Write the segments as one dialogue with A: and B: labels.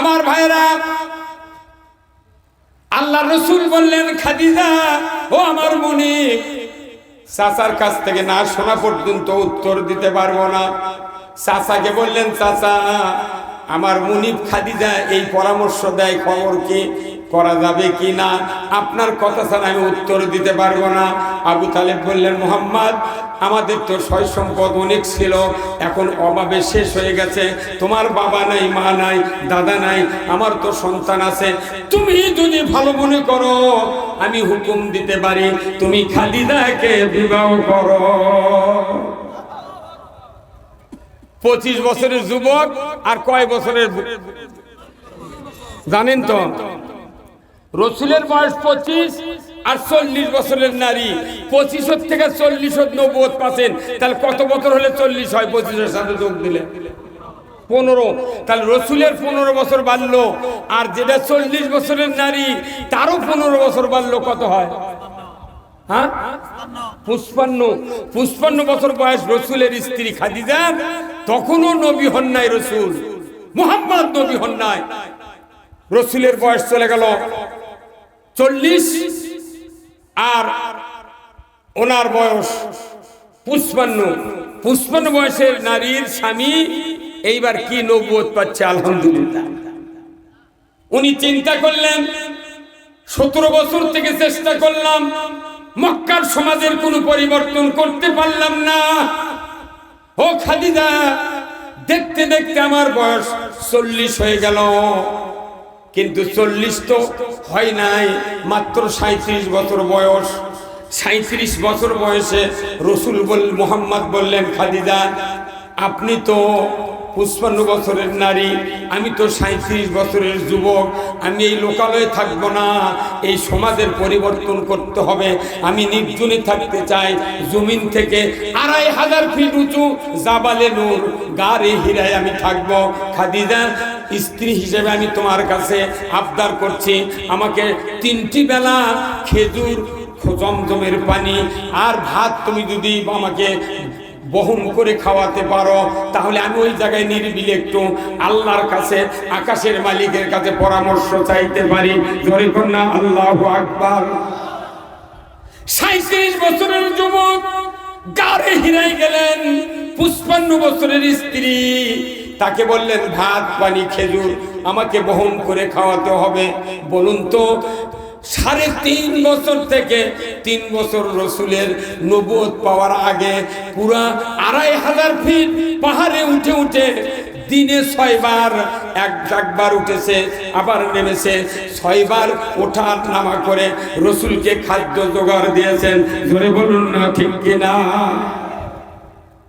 A: আমার ভাইরা আল্লাহ রসুল বললেন, খাদিজা, ও আমার মনি চাচার কাছ থেকে না শোনা পর্যন্ত উত্তর দিতে পারব না। চাচাকে বললেন, চাচা আমার মুনিব খাদিজা এই পরামর্শ দেয় খবর কি করা যাবে কি না? আপনার কথা ছাড়া আমি উত্তর দিতে পারব না। আবু তালেব বললেন, মোহাম্মদ, আমাদের তো সয় সম্পদ অনেক ছিল, এখন অভাবে শেষ হয়ে গেছে। তোমার বাবা নাই, মা নাই, দাদা নাই, আমার তো সন্তান আছে। তুমি যদি ভালো মনে করো, আমি হুকুম দিতে পারি। তুমি খালিদাকে বিবাহ করো। পঁচিশ বছরের যুবক আর কয় বছরের জানেন তো? রসুলের বয়স পঁচিশ আর চল্লিশ বছরের নারী। পঁচিশ থেকে চল্লিশ নব্বই পাচ্ছেন। তাহলে কত বছর হলে চল্লিশ হয়? পঁচিশের সাথে যোগ দিলে। পনেরো। তাহলে রসুলের পনেরো বছর বাড়লো আর যেটা চল্লিশ বছরের নারী, তারও পনেরো বছর বাড়লো, কত হয়? হ্যাঁ? পুষ্পান্ন। পুষ্পান্ন বছর বয়স রসুলের স্ত্রী খাদিজা তখনও নবী হন নাই রসুল। মুহাম্মদ নবী হন নাই। রসুলের বয়স চলে গেল চল্লিশ। আর ওনার বয়স পুষ্পান্ন পুষ্পান্ন বয়সের নারীর স্বামী এইবার কি নবুয়ত পাচ্ছে আলহামদুলিল্লাহ। উনি চিন্তা করলেন, সতেরো বছর থেকে চেষ্টা করলাম, মক্কার সমাজের কোনো পরিবর্তন করতে পারলাম না। ও খাদিদা দেখতে দেখতে আমার বয়স চল্লিশ হয়ে গেল। কিন্তু চল্লিশ তো হয় নাই, মাত্র সাঁত্রিশ বছর বয়স। সাঁত্রিশ বছর বয়সে রসুল বল, মোহাম্মদ বললেন, খাদিজা, আপনি তো পুষ্পান্ন বছরের নারী, আমি তো সাঁত্রিশ বছরের যুবক, আমি এই লোকালয়ে থাকব না, এই সমাজের পরিবর্তন করতে হবে। আমি নির্জনে থাকতে চাই, জমিন থেকে আড়াই হাজার ফিট উঁচু জাবালে নূর, গাড়ি হিরায় আমি থাকব। খাদিজা, স্ত্রী হিসেবে আমি তোমার কাছে আবদার করছি, আমাকে তিনটি বেলা খেজুর, জমজমের পানি, আর ভাত তুমি যদি আমাকে বহন করে খাওয়াতে পারো, তাহলে আমি ওই জায়গায় নিরিবিলি একটু আল্লাহর কাছে, আকাশের মালিকের কাছে পরামর্শ চাইতে পারি। ধরে কন্যা আল্লাহ আকবার। সাঁত্রিশ বছরের যুবক, গাড়ে হিরাই গেলেন। পুষ্পান্ন বছরের স্ত্রী, তাকে বললেন, ভাত, পানি, খেজুর, আমাকে বহন করে খাওয়াতে হবে। বলুন তো সাড়ে তিন বছর থেকে তিন বছর রসুলের নবুয়ত পাওয়ার আগে পুরা আড়াই হাজার ফিট পাহাড়ে উঠে উঠে দিনে ছয়বার, এক একবার উঠেছে, আবার নেমেছে। ছয়বার ওঠা নামা করে রসুলকে খাদ্য জোগাড় দিয়েছেন। ধরে বলুন না ঠিক কিনা?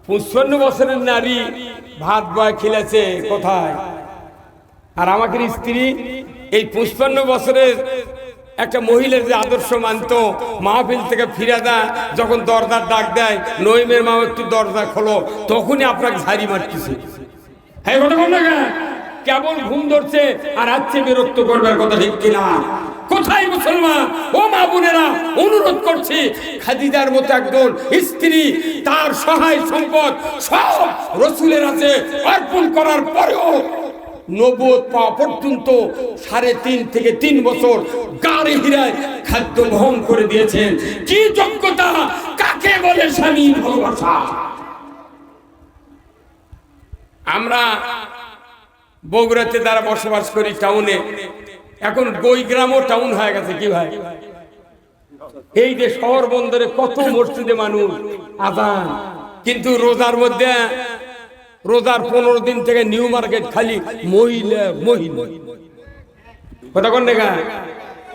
A: পঁচপান্ন বছরের নারী ভাত বয় খেলেছে কোথায়? আর আমাকে স্ত্রী এই পঁচপান্ন বছরের একটা মহিলার যে আদর্শ মানতো, মাহফিল থেকে ফিরে দেয়, যখন দরজার ডাক দেয়, নইমের মা একটু দরজা খোলো, তখনই আপনাকে ঝাড়ি মারতেছে। হ্যাঁ কেবল ঘুম ধরছে, আর আজকে বিরক্ত করবার কথা ঠিক কিনা? কোথায় মুসলমান? ও মা বোনেরা, অনুরোধ করছি, খাদিজার মতো একজন স্ত্রী, তার সহায় সম্পদ সব রসুলের আছে অর্পণ করার পরেও নবদ পাওয়া পর্যন্ত সাড়ে তিন থেকে তিন বছর গাড়ি হিরায় খাদ্য গ্রহণ করে দিয়েছেন। কি যোগ্যতা? কাকে বলে স্বামী ভালোবাসা? আমরা বগুড়াতে দ্বারা বসবাস করি টাউনে, এখন গৈগ্রামও টাউন হয়ে গেছে কি ভাই? এই যে শহর বন্দরে কত মসজিদে মানুষ আজান। কিন্তু রোজার মধ্যে রোজার পনেরো দিন থেকে নিউ মার্কেট খালি, মহিলা মহিলা।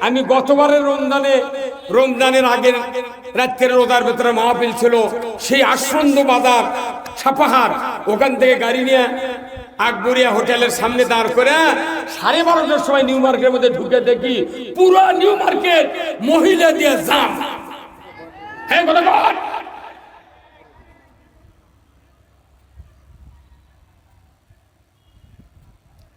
A: আমি গতবারের রমজানে, রমজানের আগের রাত্রের রোজার ভেতরে মাহফিল ছিল, সেই আশ্রন্দ বাজার, সাপাহার, ওখান থেকে গাড়ি নিয়ে আকবরিয়া হোটেলের সামনে দাঁড় করে সাড়ে বারোটার সময় নিউ মার্কেটের মধ্যে ঢুকে দেখি, পুরো নিউ মার্কেট মহিলা দিয়ে জাম। হ্যাঁ কথা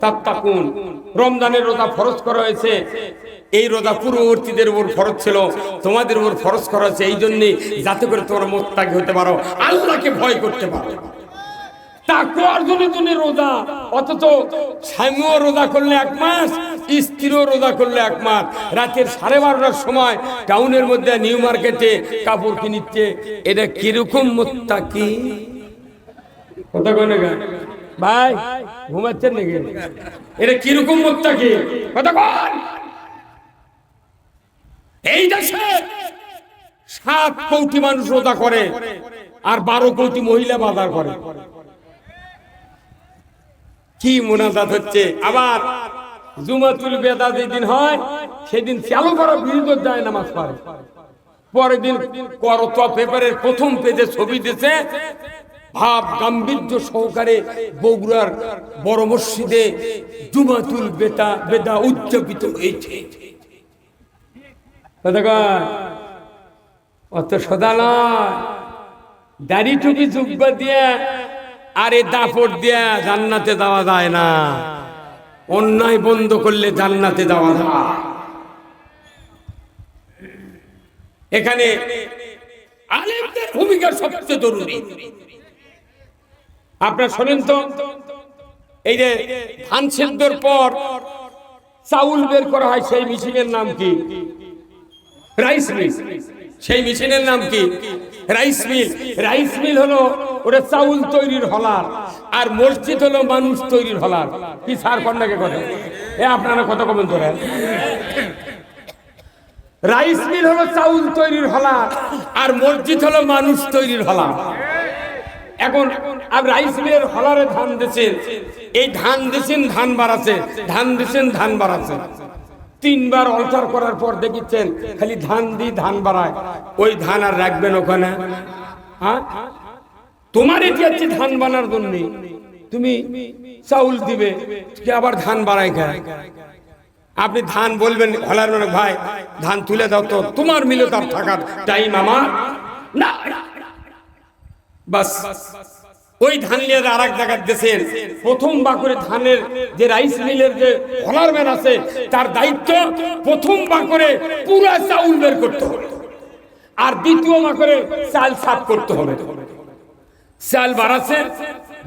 A: তাত্তাকুন। রমজানের রোজা ফরজ করা হয়েছে। এই রোজা পূর্ববর্তীদের উপর ফরজ ছিল। তোমাদের উপর ফরজ করা হয়েছে। এই জন্যে যাতে করে তোমরা মোত্তাকি হতে পারো। আল্লাহকে ভয় করতে পারো। রোজা। অথচ করলে রোজা করলে রাতের সাড়ে বারোটার সময় টাউনের মধ্যে নিউ মার্কেটে কাপড় কিনিচ্ছে এটা কীরকম মোত্তাকি? কথা কনে? ভাই, ঘুমাচ্ছেন নাকি? এটা কীরকম মোত্তাকি কথা কন। এই দেশে সাত কোটি মানুষ রোজা করে আর বারো কোটি মহিলা বাজার করে। কি মোনাজাত হচ্ছে? আবার জুমাতুল বেদা যেদিন হয়, সেদিন চালু করা বিরুদ্ধ যায় নামাজ পড়ে। পরের দিন করত পেপারের প্রথম পেজে ছবি দিছে ভাব গাম্ভীর্য সহকারে বগুড়ার বড় মসজিদে জুমাতুল বেতা, বেদা উদযাপিত হয়েছে। অত জুব্বা দিয়ে, আরে দাপট দিয়া জান্নাতে দেওয়া যায় না। অন্যায় বন্ধ করলে জান্নাতে দেওয়া যায়। এখানে আলেমদের ভূমিকা সবচেয়ে জরুরি। আপনার শোনেন তো, এই যে ধান সেদ্ধর পর চাউল বের করা হয়, সেই মেশিনের নাম কি? Rice mill. সেই মেশিনের নাম কি? রাইস মিল। রাইস মিল হলো ওটা চাউল তৈরির হলার, আর মসজিদ হলো মানুষ তৈরির হলার। কি সার কন্যাকে করে? এ, আপনারা কত কমেন্ট করেন? রাইস মিল হলো চাউল তৈরির হলার, আর মসজিদ হলো মানুষ তৈরির হলার। এখন আর রাইস মিলের হলারে ধান দিচ্ছেন এই ধান দিচ্ছেন ধান বাড়াচ্ছে ধান দিচ্ছেন ধান বাড়াচ্ছে তিনবার অল্টার করার পর দেখিচ্ছেন, খালি ধান দি ধান বাড়ায়। ওই ধান আর রাখবেন ওখানে। হ্যাঁ? তোমার এটি হচ্ছে ধান বানার জন্য। তুমি চাউল দিবে আবার ধান বাড়ায় আপনি ধান বলবেন, হলার মানে ভাই, ধান তুলে দাও তো। তোমার মিলে তার থাকার টাইম আমার না। বাস। ওই ধান নিয়ে আর এক জায়গায় দেশের প্রথম বাকরে ধানের যে রাইস মিলের যে হলারম্যান আছে, তার দায়িত্ব প্রথম বাকরে পুরা চাউল বের করতে হবে। আর দ্বিতীয় বাকরে চাল সাফ করতে হবে। চাল বাড়াচ্ছে,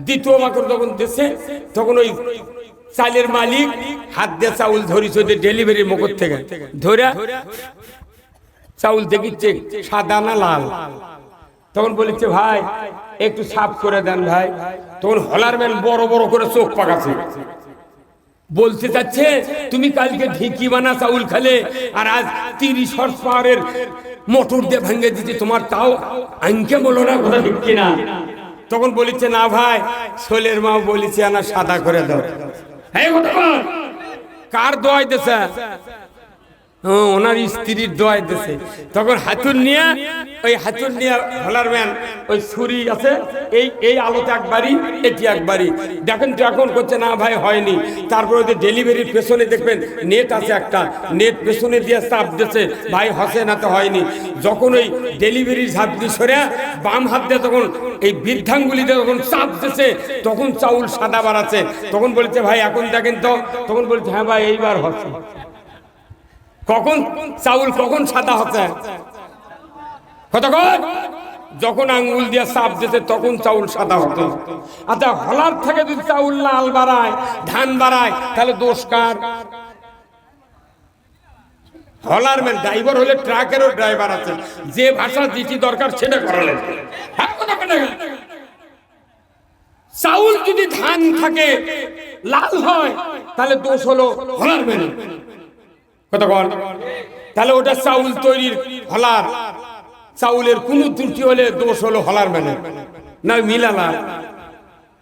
A: দ্বিতীয় বাকর যখন দেশে তখন ওই চালের মালিক হাত দিয়ে চাউল ধরিস ডেলিভারি মুখর থেকে ধরে, চাউল দেখিচ্ছে সাদা না লাল। তখন বলেছে ভাই একটু সাফ করে দেন ভাই। তখন হলারম্যান বড় বড় করে চোখ পাকাছে বলতে চাচ্ছে তুমি কালকে ঢিকি বানা চাউল খালে আর আজ তিরিশ হর্স পাওয়ারের মোটর দিয়ে ভেঙে দিতে তোমার তাও আঙ্কে বলো না কথা ঠিক কিনা? তখন বলেছে না ভাই ছোলের মা বলেছে আনা সাদা করে দাও। হ্যাঁ। কার দোয়াই হ্যাঁ, ওনার স্ত্রীর দোয়াই দিছে। তখন হাতুর নিয়ে, ওই হাতুর নিয়ে হলার ম্যান, ওই ছুরি আছে, এই এই আলোতে একবারই এটি একবারই দেখেন তো এখন করছে, না ভাই, হয়নি। তারপরে ওদের ডেলিভারির পেছনে দেখবেন, নেট আছে একটা। নেট পেছনে দিয়ে চাপ দিচ্ছে ভাই, হসে না তো হয়নি। যখন ওই ডেলিভারির ঝাঁপ দিয়ে সরে বাম হাত দিয়ে তখন এই বৃদ্ধাঙ্গুলিতে যখন চাপ দিচ্ছে তখন চাউল সাদা বাড়াচ্ছে। তখন বলছে, ভাই, এখন দেখেন তো। তখন বলছে হ্যাঁ ভাই, এইবার হচ্ছে কখন চাউল, কখন সাদা হচ্ছে? কতক্ষণ যখন আঙ্গুল দিয়ে চাপ দিতে তখন চাউল সাদা হতো। আচ্ছা হলার থেকে যদি চাউল লাল বাড়ায়, ধান বাড়ায়, তাহলে দোষ কার? হলার ম্যান, ড্রাইভার হলে ট্রাকেরও ড্রাইভার আছে। যে ভাষা যেটি দরকার, সেটা করালেন। হ্যাঁ। চাউল যদি ধান থাকে, লাল হয়, তাহলে দোষ হলো হলার ম্যানের। বল তাহলে ওটা চাউল তৈরির হলার। চাউলের কোন ত্রুটি হলে দোষ হলো হলার মানে। না মিলালা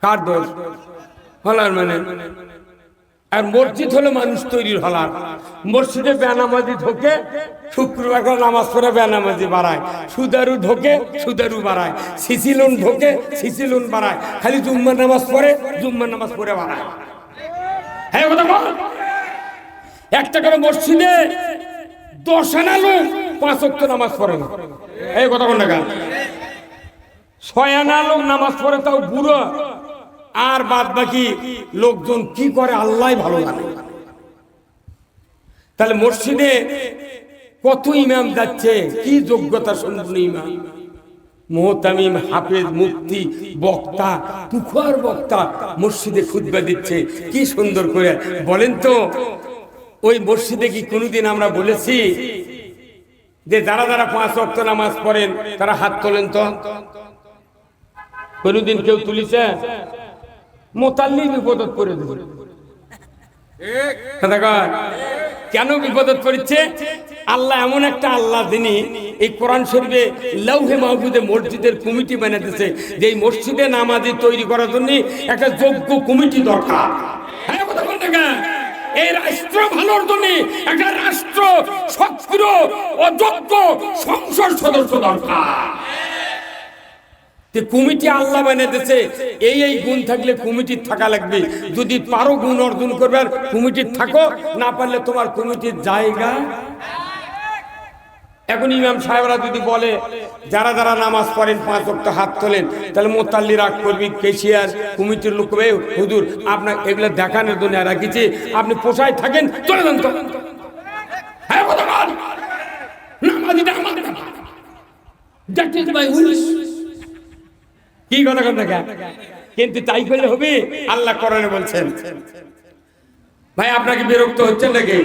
A: কার দোষ? হলার মানে। আর মসজিদ হলো মানুষ তৈরির হলার। মসজিদে বেনামাজি ঢোকে, শুক্রবার করে নামাজ পড়ে বেনামাজি বাড়ায়। সুদারু ঢোকে, সুদারু বাড়ায়। সিসিলুন ঢোকে সিসিলুন বাড়ায়। খালি জুম্মার নামাজ পড়ে, জুম্মার নামাজ পড়ে বাড়ায়। হ্যাঁ কথা বল। একটা করে মসজিদে দশ আনা লোক পাঁচ অক্ত নামাজ পড়ে না। এই কথা কোন? টাকা ছয়ানা লোক নামাজ পড়ে তাও বুড়ো। আর বাদ বাকি লোকজন কি করে আল্লাহ ভালো জানে। তাহলে মসজিদে কত ইমাম যাচ্ছে? কি যোগ্যতা সম্পন্ন ইমাম? মোহতামিম, হাফেজ, মুফতি, বক্তা তুখার বক্তা মসজিদে খুতবা দিচ্ছে। কি সুন্দর করে। বলেন তো ওই মসজিদে কি কোনোদিন আমরা বলেছি যে যারা যারা পাঁচ অক্ট নামাজ পড়েন তারা হাত তোলেন তো? কোনোদিন কেউ তুলিছে? মোতাল্লি বিপদত করে দেবে। দেখুন, কেন বিপদত পড়ছে? আল্লাহ এমন একটা আল্লাহ যিনি এই কোরআন শরীফে লৌহে মাহবুদে মসজিদের কমিটি বানাতেছে যে এই মসজিদে নামাজি তৈরি করার জন্য একটা যোগ্য কমিটি দরকার। হ্যাঁ কথা বলতে? এই রাষ্ট্র ভালোর জন্য একটা রাষ্ট্র সক্রিয়, অযোগ্য, সংসদ সদস্য দরকার। কমিটি আল্লাহ বানিয়ে দিচ্ছে এই এই গুণ থাকলে কমিটির থাকা লাগবে। যদি পারো গুণ অর্জন করবে কমিটির থাকো, না পারলে তোমার কমিটির জায়গা এখন ইমাম সাহেবরা যদি বলে, যারা যারা নামাজ পড়েন, পাঁচ ওয়াক্ত হাত তোলেন, তাহলে মোতাল্লি রাগ করবি, কেশিয়ার কমিটির লোক হুজুর আপনার এগুলো দেখানোর জন্য রাখিছে আপনি পোষায় থাকেন, চলে যান তো। হ্যাঁ. কি কথা কথা কিন্তু তাই করলে হবে, আল্লাহ কোরআনে বলছেন। ভাই, আপনাকে বিরক্ত হচ্ছেন নাকি?